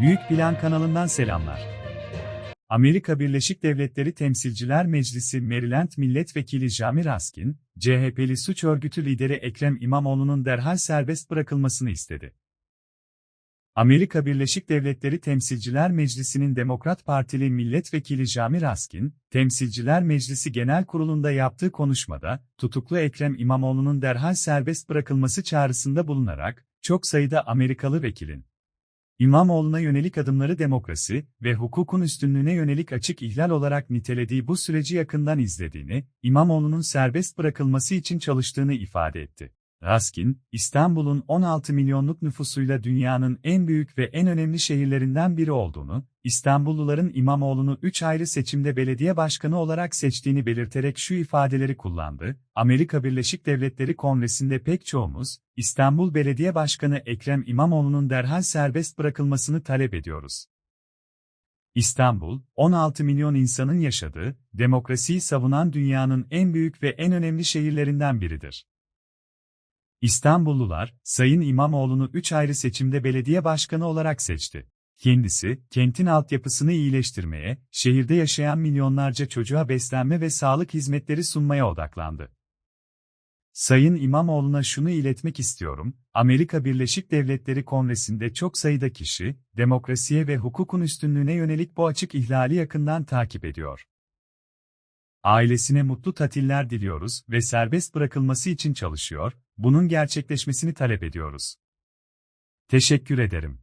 Büyük Plan kanalından selamlar. Amerika Birleşik Devletleri Temsilciler Meclisi Maryland Milletvekili Jami Raskin, CHP'li suç örgütü lideri Ekrem İmamoğlu'nun derhal serbest bırakılmasını istedi. Amerika Birleşik Devletleri Temsilciler Meclisi'nin Demokrat Partili milletvekili Jami Raskin, Temsilciler Meclisi Genel Kurulu'nda yaptığı konuşmada, tutuklu Ekrem İmamoğlu'nun derhal serbest bırakılması çağrısında bulunarak, çok sayıda Amerikalı vekilin, İmamoğlu'na yönelik adımları demokrasi ve hukukun üstünlüğüne yönelik açık ihlal olarak nitelediği bu süreci yakından izlediğini, İmamoğlu'nun serbest bırakılması için çalıştığını ifade etti. Raskin, İstanbul'un 16 milyonluk nüfusuyla dünyanın en büyük ve en önemli şehirlerinden biri olduğunu, İstanbulluların İmamoğlu'nu 3 ayrı seçimde belediye başkanı olarak seçtiğini belirterek şu ifadeleri kullandı, Amerika Birleşik Devletleri Kongresi'nde pek çoğumuz, İstanbul Belediye Başkanı Ekrem İmamoğlu'nun derhal serbest bırakılmasını talep ediyoruz. İstanbul, 16 milyon insanın yaşadığı, demokrasiyi savunan dünyanın en büyük ve en önemli şehirlerinden biridir. İstanbullular, Sayın İmamoğlu'nu 3 ayrı seçimde belediye başkanı olarak seçti. Kendisi, kentin altyapısını iyileştirmeye, şehirde yaşayan milyonlarca çocuğa beslenme ve sağlık hizmetleri sunmaya odaklandı. Sayın İmamoğlu'na şunu iletmek istiyorum, Amerika Birleşik Devletleri Kongresi'nde çok sayıda kişi, demokrasiye ve hukukun üstünlüğüne yönelik bu açık ihlali yakından takip ediyor. Ailesine mutlu tatiller diliyoruz ve serbest bırakılması için çalışıyor, bunun gerçekleşmesini talep ediyoruz. Teşekkür ederim.